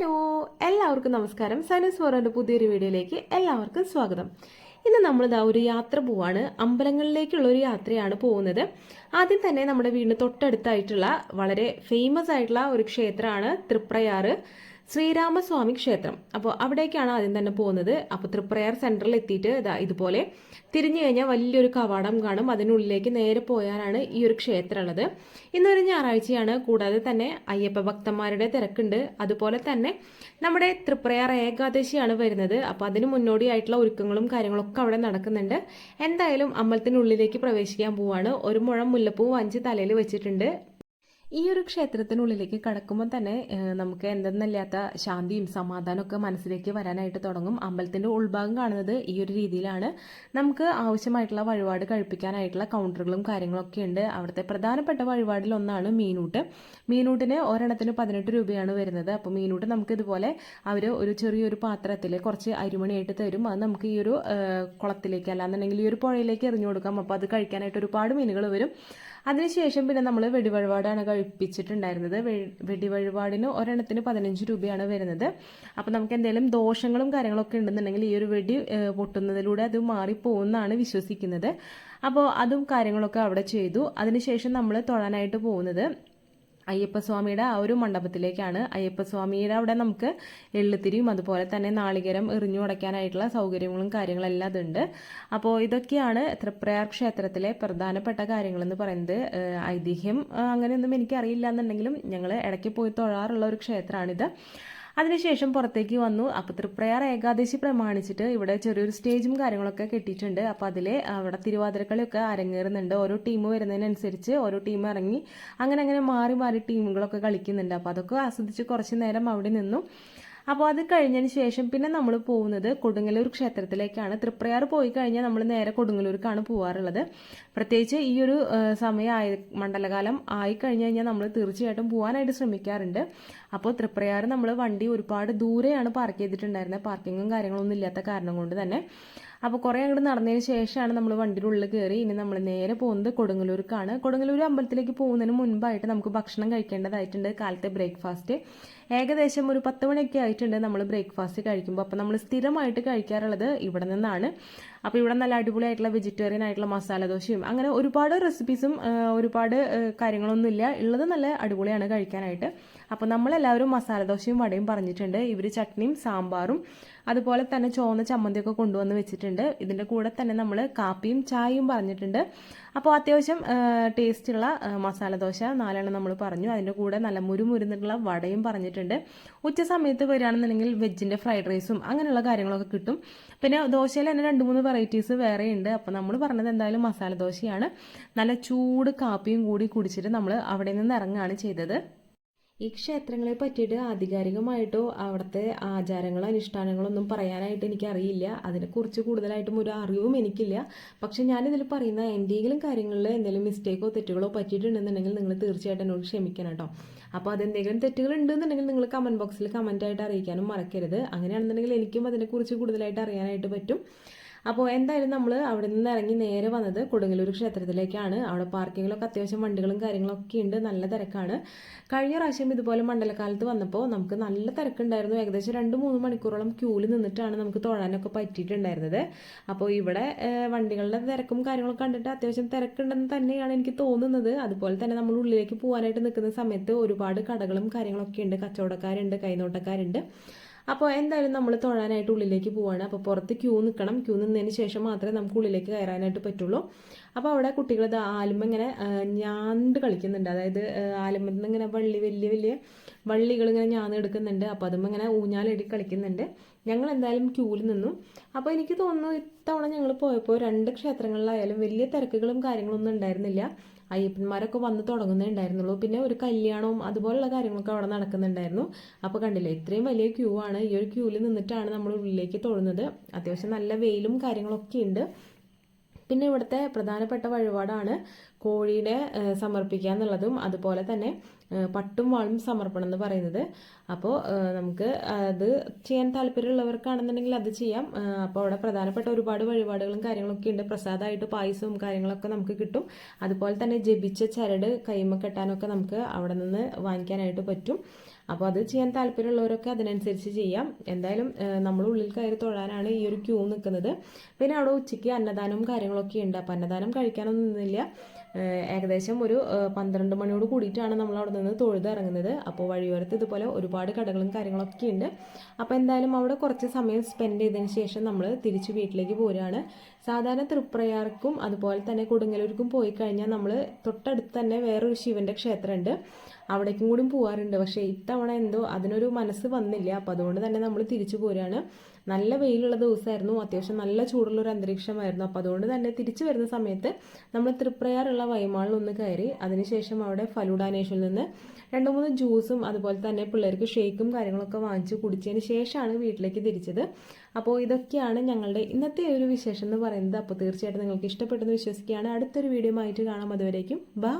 Hello എല്ലാവർക്കും നമസ്കാരം. Sinus ഫോറിന്റെ പുതിയൊരു വീഡിയോയിലേക്ക് എല്ലാവർക്കും സ്വാഗതം. ഇന്ന് നമ്മളിതാ ഒരു യാത്ര പോവാണ്. അമ്പലങ്ങളിലേക്കുള്ള ഒരു യാത്രയാണ് പോകുന്നത്. ആദ്യം തന്നെ നമ്മുടെ വീടിന് തൊട്ടടുത്തായിട്ടുള്ള വളരെ ഫേമസ് ആയിട്ടുള്ള ഒരു ക്ഷേത്രമാണ് തൃപ്രയാറ്. ശ്രീരാമസ്വാമി ക്ഷേത്രം. അപ്പോൾ അവിടേക്കാണ് ആദ്യം തന്നെ പോകുന്നത്. അപ്പോൾ തൃപ്രയർ സെന്ററിൽ എത്തിയിട്ട് ഇതാ ഇതുപോലെ തിരിഞ്ഞു കഴിഞ്ഞാൽ വലിയൊരു കവാടം കാണും. അതിനുള്ളിലേക്ക് നേരെ പോയാലാണ് ഈ ഒരു ക്ഷേത്രം ഉള്ളത് ഇന്നൊരു ഞായറാഴ്ചയാണ്. കൂടാതെ തന്നെ അയ്യപ്പ ഭക്തന്മാരുടെ തിരക്കുണ്ട്. അതുപോലെ തന്നെ നമ്മുടെ തൃപ്രയാർ ഏകാദശിയാണ് വരുന്നത്. അപ്പോൾ അതിന് മുന്നോടിയായിട്ടുള്ള ഒരുക്കങ്ങളും കാര്യങ്ങളൊക്കെ അവിടെ നടക്കുന്നുണ്ട്. എന്തായാലും അമ്പലത്തിനുള്ളിലേക്ക് പ്രവേശിക്കാൻ പോവാണ്. ഒരു മുഴം മുല്ലപ്പൂ അഞ്ച് തലയിൽ വെച്ചിട്ടുണ്ട്. ഈ ഒരു ക്ഷേത്രത്തിനുള്ളിലേക്ക് കടക്കുമ്പോൾ തന്നെ നമുക്ക് എന്തെന്നില്ലാത്ത ശാന്തിയും സമാധാനവും ഒക്കെ മനസ്സിലേക്ക് വരാനായിട്ട് തുടങ്ങും. അമ്പലത്തിന്റെ ഉൾഭാഗം കാണുന്നത് ഈ ഒരു രീതിയിലാണ്. നമുക്ക് ആവശ്യമായിട്ടുള്ള വഴിപാട് കഴിപ്പിക്കാനായിട്ടുള്ള കൗണ്ടറുകളും കാര്യങ്ങളൊക്കെ ഉണ്ട്. അവിടുത്തെ പ്രധാനപ്പെട്ട വഴിപാടിലൊന്നാണ് മീനൂട്ട്. മീനൂട്ടിന് ഒരെണ്ണത്തിന് പതിനെട്ട് രൂപയാണ് വരുന്നത്. അപ്പോൾ മീനൂട്ട് നമുക്ക് ഇതുപോലെ അവർ ഒരു ചെറിയൊരു പാത്രത്തിൽ കുറച്ച് അരിമണിയായിട്ട് തരും. അത് നമുക്ക് ഈ ഒരു കുളത്തിലേക്ക് അല്ലാന്നുണ്ടെങ്കിൽ ഈ ഒരു പുഴയിലേക്ക് എറിഞ്ഞു കൊടുക്കാം. അപ്പോൾ അത് കഴിക്കാനായിട്ട് ഒരുപാട് മീനുകൾ വരും. അതിനുശേഷം പിന്നെ നമ്മൾ വെടിവഴിപാടാണ് കഴിപ്പിച്ചിട്ടുണ്ടായിരുന്നത്. വെടിവഴിപാടിന് ഒരെണ്ണത്തിന് പതിനഞ്ച് രൂപയാണ് വരുന്നത്. അപ്പോൾ നമുക്ക് എന്തെങ്കിലും ദോഷങ്ങളും കാര്യങ്ങളൊക്കെ ഉണ്ടെന്നുണ്ടെങ്കിൽ ഈ ഒരു വെടി പൊട്ടുന്നതിലൂടെ അത് മാറിപ്പോകുമെന്നാണ് വിശ്വസിക്കുന്നത്. അപ്പോൾ അതും കാര്യങ്ങളൊക്കെ അവിടെ ചെയ്തു. അതിനുശേഷം നമ്മൾ തൊഴാനായിട്ട് പോകുന്നത് അയ്യപ്പസ്വാമിയുടെ ആ ഒരു മണ്ഡപത്തിലേക്കാണ് അയ്യപ്പസ്വാമിയുടെ അവിടെ നമുക്ക് എള്ളുത്തിരിയും അതുപോലെ തന്നെ നാളികരം എറിഞ്ഞു അടയ്ക്കാനായിട്ടുള്ള സൗകര്യങ്ങളും കാര്യങ്ങളെല്ലാം അതുണ്ട്. അപ്പോൾ ഇതൊക്കെയാണ് തൃപ്രയാർ ക്ഷേത്രത്തിലെ പ്രധാനപ്പെട്ട കാര്യങ്ങളെന്ന് പറയുന്നത്. ഐതിഹ്യം അങ്ങനെയൊന്നും എനിക്കറിയില്ല എന്നുണ്ടെങ്കിലും ഞങ്ങൾ ഇടയ്ക്ക് പോയി തൊഴാറുള്ള ഒരു ക്ഷേത്രമാണിത്. അതിനുശേഷം പുറത്തേക്ക് വന്നു. അപ്പോൾ തൃപ്രയാർ ഏകാദശി പ്രമാണിച്ചിട്ട് ഇവിടെ ചെറിയൊരു സ്റ്റേജും കാര്യങ്ങളൊക്കെ കെട്ടിയിട്ടുണ്ട്. അപ്പോൾ അതിൽ അവിടെ തിരുവാതിരക്കളിയൊക്കെ അരങ്ങേറുന്നുണ്ട്. ഓരോ ടീം വരുന്നതിനനുസരിച്ച് ഓരോ ടീം ഇറങ്ങി അങ്ങനെ അങ്ങനെ മാറി മാറി ടീമുകളൊക്കെ കളിക്കുന്നുണ്ട്. അപ്പോൾ അതൊക്കെ ആസ്വദിച്ച് കുറച്ച് നേരം അവിടെ നിന്നു. അപ്പോൾ അത് കഴിഞ്ഞതിന് ശേഷം പിന്നെ നമ്മൾ പോകുന്നത് കൊടുങ്ങല്ലൂർ ക്ഷേത്രത്തിലേക്കാണ്. തൃപ്രയാർ പോയി കഴിഞ്ഞാൽ നമ്മൾ നേരെ കൊടുങ്ങല്ലൂർക്കാണ് പോകാറുള്ളത് പ്രത്യേകിച്ച് ഈ ഒരു സമയമായ മണ്ഡലകാലം ആയി കഴിഞ്ഞു കഴിഞ്ഞാൽ നമ്മൾ തീർച്ചയായിട്ടും പോകാനായിട്ട് ശ്രമിക്കാറുണ്ട്. അപ്പോൾ തൃപ്രയാർ നമ്മൾ വണ്ടി ഒരുപാട് ദൂരെയാണ് പാർക്ക് ചെയ്തിട്ടുണ്ടായിരുന്നത് പാർക്കിങ്ങും കാര്യങ്ങളൊന്നും ഇല്ലാത്ത കാരണം കൊണ്ട് തന്നെ. അപ്പോൾ കുറേ അങ്ങോട്ട് നടന്നതിന് ശേഷമാണ് നമ്മൾ വണ്ടിയുടെ ഉള്ളിൽ കയറി ഇനി നമ്മൾ നേരെ പോകുന്നത് കൊടുങ്ങല്ലൂർക്കാണ്. കൊടുങ്ങല്ലൂർ അമ്പലത്തിലേക്ക് പോകുന്നതിന് മുൻപായിട്ട് നമുക്ക് ഭക്ഷണം കഴിക്കേണ്ടതായിട്ടുണ്ട് കാലത്തെ ബ്രേക്ക്ഫാസ്റ്റ്. ഏകദേശം ഒരു പത്ത് മണിയൊക്കെ ആയിട്ടുണ്ട് നമ്മൾ ബ്രേക്ക്ഫാസ്റ്റ് കഴിക്കുമ്പോൾ അപ്പോൾ നമ്മൾ സ്ഥിരമായിട്ട് കഴിക്കാറുള്ളത് ഇവിടെ നിന്നാണ്. അപ്പോൾ ഇവിടെ നല്ല അടിപൊളിയായിട്ടുള്ള വെജിറ്റേറിയൻ ആയിട്ടുള്ള മസാല ദോശയും. അങ്ങനെ ഒരുപാട് റെസിപ്പീസും ഒരുപാട് കാര്യങ്ങളൊന്നും കാര്യങ്ങളൊന്നുമില്ല. ഉള്ളത് നല്ല അടിപൊളിയാണ് കഴിക്കാനായിട്ട്. അപ്പോൾ നമ്മളെല്ലാവരും മസാല ദോശയും വടയും പറഞ്ഞിട്ടുണ്ട്. ഇവർ ചട്നിയും സാമ്പാറും അതുപോലെ തന്നെ ചോന്ന ചമ്മന്തിയൊക്കെ കൊണ്ടുവന്ന് വെച്ചിട്ടുണ്ട്. ഇതിന്റെ കൂടെ തന്നെ നമ്മൾ കാപ്പിയും ചായയും പറഞ്ഞിട്ടുണ്ട്. അപ്പോൾ അത്യാവശ്യം ടേസ്റ്റുള്ള മസാല ദോശ നാലെണ്ണം നമ്മൾ പറഞ്ഞു. അതിന്റെ കൂടെ നല്ല മുരുമുരുന്നിട്ടുള്ള വടയും പറഞ്ഞിട്ടുണ്ട്. ഉച്ച സമയത്ത് വരികയാണെന്നുണ്ടെങ്കിൽ വെജിന്റെ ഫ്രൈഡ് റൈസും അങ്ങനെയുള്ള കാര്യങ്ങളൊക്കെ കിട്ടും. പിന്നെ ദോശയിൽ തന്നെ രണ്ട് മൂന്ന് വെറൈറ്റീസ് വേറെ ഉണ്ട്. അപ്പോൾ നമ്മൾ പറഞ്ഞത് എന്തായാലും മസാല ദോശയാണ്. നല്ല ചൂട് കാപ്പിയും കൂടി കുടിച്ചിട്ട് നമ്മൾ അവിടെ നിന്ന് ഇറങ്ങുകയാണ് ചെയ്തത്. ഈ ക്ഷേത്രങ്ങളെ പറ്റിയിട്ട് ആധികാരികമായിട്ടോ അവിടുത്തെ ആചാരങ്ങളോ അനുഷ്ഠാനങ്ങളോ ഒന്നും പറയാനായിട്ട് എനിക്കറിയില്ല. അതിനെക്കുറിച്ച് കൂടുതലായിട്ടും ഒരു അറിവും എനിക്കില്ല. പക്ഷേ ഞാനിതിൽ പറയുന്ന എന്തെങ്കിലും കാര്യങ്ങളിൽ എന്തെങ്കിലും മിസ്റ്റേക്കോ തെറ്റുകളോ പറ്റിയിട്ടുണ്ടെന്നുണ്ടെങ്കിൽ നിങ്ങൾ തീർച്ചയായിട്ടും എന്നോട് ക്ഷമിക്കണം കേട്ടോ. അപ്പോൾ അതെന്തെങ്കിലും തെറ്റുകൾ ഉണ്ടെന്നുണ്ടെങ്കിൽ നിങ്ങൾ കമന്റ് ബോക്സിൽ കമന്റായിട്ട് അറിയിക്കാനും മറക്കരുത്. അങ്ങനെയാണെന്നുണ്ടെങ്കിൽ എനിക്കും അതിനെക്കുറിച്ച് കൂടുതലായിട്ട് അറിയാനായിട്ട് പറ്റും. അപ്പോൾ എന്തായാലും നമ്മൾ അവിടെ നിന്ന് ഇറങ്ങി നേരെ വന്നത് കൊടുങ്ങല്ലൂർ ക്ഷേത്രത്തിലേക്കാണ്. അവിടെ പാർക്കിങ്ങിലൊക്കെ അത്യാവശ്യം വണ്ടികളും കാര്യങ്ങളൊക്കെ ഉണ്ട്. നല്ല തിരക്കാണ്. കഴിഞ്ഞ പ്രാവശ്യം ഇതുപോലെ മണ്ഡലകാലത്ത് വന്നപ്പോൾ നമുക്ക് നല്ല തിരക്കുണ്ടായിരുന്നു. ഏകദേശം രണ്ട് മൂന്ന് മണിക്കൂറോളം ക്യൂൽ നിന്നിട്ടാണ് നമുക്ക് തൊഴാനൊക്കെ പറ്റിയിട്ടുണ്ടായിരുന്നത്. അപ്പോൾ ഇവിടെ വണ്ടികളുടെ തിരക്കും കാര്യങ്ങളൊക്കെ കണ്ടിട്ട് അത്യാവശ്യം തിരക്കുണ്ടെന്ന് തന്നെയാണ് എനിക്ക് തോന്നുന്നത്. അതുപോലെ തന്നെ നമ്മൾ ഉള്ളിലേക്ക് പോകാനായിട്ട് നിൽക്കുന്ന സമയത്ത് ഒരുപാട് കടകളും കാര്യങ്ങളൊക്കെ ഉണ്ട്. കച്ചവടക്കാരുണ്ട് കൈനോട്ടക്കാരുണ്ട്. അപ്പോൾ എന്തായാലും നമ്മൾ തൊഴാനായിട്ട് ഉള്ളിലേക്ക് പോവാണ്. അപ്പോൾ പുറത്ത് ക്യൂ നിൽക്കണം ക്യൂ നിന്നതിന് ശേഷം മാത്രമേ നമുക്ക് ഉള്ളിലേക്ക് കയറാനായിട്ട് പറ്റുള്ളൂ. അപ്പോൾ അവിടെ കുട്ടികൾ ആലുമ്പ ഇങ്ങനെ ഞാണ്ട് കളിക്കുന്നുണ്ട്. അതായത് ആലുമ്പത്തിൽ ഇങ്ങനെ വള്ളി വലിയ വലിയ വള്ളികൾ ഇങ്ങനെ ഞാന്ന് എടുക്കുന്നുണ്ട്. അപ്പോൾ അതും ഇങ്ങനെ ഊഞ്ഞാലിടി കളിക്കുന്നുണ്ട്. ഞങ്ങൾ എന്തായാലും ക്യൂവിൽ നിന്നു. അപ്പോൾ എനിക്ക് തോന്നുന്നു ഇത്തവണ ഞങ്ങൾ പോയപ്പോൾ രണ്ട് ക്ഷേത്രങ്ങളിലായാലും വലിയ തിരക്കുകളും കാര്യങ്ങളൊന്നും ഉണ്ടായിരുന്നില്ല. അയ്യപ്പന്മാരൊക്കെ വന്ന് തുടങ്ങുന്നേ ഉണ്ടായിരുന്നുള്ളൂ. പിന്നെ ഒരു കല്യാണവും അതുപോലുള്ള കാര്യങ്ങളൊക്കെ അവിടെ നടക്കുന്നുണ്ടായിരുന്നു. അപ്പോൾ കണ്ടില്ലേ ഇത്രയും വലിയ ക്യൂ ആണ്. ഈ ഒരു ക്യൂവിൽ നിന്നിട്ടാണ് നമ്മൾ ഉള്ളിലേക്ക് തൊഴുന്നത്. അത്യാവശ്യം നല്ല വെയിലും കാര്യങ്ങളൊക്കെ ഉണ്ട്. പിന്നെ ഇവിടുത്തെ പ്രധാനപ്പെട്ട വഴിപാടാണ് കോഴിയുടെ സമർപ്പിക്കുക എന്നുള്ളതും അതുപോലെ തന്നെ പട്ടും വാളും സമർപ്പണം എന്ന് പറയുന്നത്. അപ്പോൾ നമുക്ക് അത് ചെയ്യാൻ താല്പര്യമുള്ളവർക്കാണെന്നുണ്ടെങ്കിൽ അത് ചെയ്യാം. അപ്പോൾ അവിടെ പ്രധാനപ്പെട്ട ഒരുപാട് വഴിപാടുകളും കാര്യങ്ങളൊക്കെ ഉണ്ട്. പ്രസാദമായിട്ട് പായസവും കാര്യങ്ങളൊക്കെ നമുക്ക് കിട്ടും. അതുപോലെ തന്നെ ജപിച്ച ചരട് കൈമ കെട്ടാനൊക്കെ നമുക്ക് അവിടെ നിന്ന് വാങ്ങിക്കാനായിട്ട് പറ്റും. അപ്പോൾ അത് ചെയ്യാൻ താല്പര്യമുള്ളവരൊക്കെ അതിനനുസരിച്ച് ചെയ്യാം. എന്തായാലും നമ്മൾ ഉള്ളിൽ കയറി തൊഴാനാണ് ഈ ഒരു ക്യൂ നിൽക്കുന്നത്. പിന്നെ അവിടെ ഉച്ചയ്ക്ക് അന്നദാനവും കാര്യങ്ങളൊക്കെ ഉണ്ട്. അപ്പോൾ അന്നദാനം കഴിക്കാനൊന്നും ഏഹ് ഏകദേശം ഒരു പന്ത്രണ്ട് മണിയോട് കൂടിയിട്ടാണ് നമ്മൾ അവിടെ നിന്ന് തൊഴുതിറങ്ങുന്നത് അപ്പോൾ വഴിയോരത്ത് ഇതുപോലെ ഒരുപാട് കടകളും കാര്യങ്ങളൊക്കെ ഉണ്ട്. അപ്പോൾ എന്തായാലും അവിടെ കുറച്ച് സമയം സ്പെൻഡ് ചെയ്തതിന് ശേഷം നമ്മൾ തിരിച്ച് വീട്ടിലേക്ക് പോരുകയാണ്. സാധാരണ തൃപ്രയാർക്കും അതുപോലെ തന്നെ കൊടുങ്ങലൂർക്കും പോയി കഴിഞ്ഞാൽ നമ്മൾ തൊട്ടടുത്ത് തന്നെ വേറൊരു ശിവന്റെ ക്ഷേത്രമുണ്ട്. അവിടേക്കും കൂടി പോകാറുണ്ട് പക്ഷേ ഇത്തവണ എന്തോ അതിനൊരു മനസ്സ് വന്നില്ല. അപ്പോൾ അതുകൊണ്ട് തന്നെ നമ്മൾ തിരിച്ചു പോരുകയാണ്. നല്ല വെയിലുള്ള ദിവസമായിരുന്നു. അത്യാവശ്യം നല്ല ചൂടുള്ള ഒരു അന്തരീക്ഷമായിരുന്നു. അപ്പോൾ അതുകൊണ്ട് തന്നെ തിരിച്ചു വരുന്ന സമയത്ത് നമ്മൾ തൃപ്രയാറുള്ള വൈമാളിൽ ഒന്ന് കയറി അതിനുശേഷം അവിടെ ഫലൂഡാനേഷിൽ നിന്ന് രണ്ട് മൂന്ന് ജ്യൂസും അതുപോലെ തന്നെ പിള്ളേർക്ക് ഷേക്കും കാര്യങ്ങളൊക്കെ വാങ്ങിച്ച് കുടിച്ചതിന് ശേഷമാണ് വീട്ടിലേക്ക് തിരിച്ചത്. അപ്പോൾ ഇതൊക്കെയാണ് ഞങ്ങളുടെ ഇന്നത്തെ ഒരു വിശേഷം എന്ന് പറയുന്നത്. അപ്പോൾ തീർച്ചയായിട്ടും നിങ്ങൾക്ക് ഇഷ്ടപ്പെട്ടെന്ന് വിശ്വസിക്കുകയാണ്. അടുത്തൊരു വീഡിയോ ആയിട്ട് കാണാം. അതുവരേക്കും ബൈ.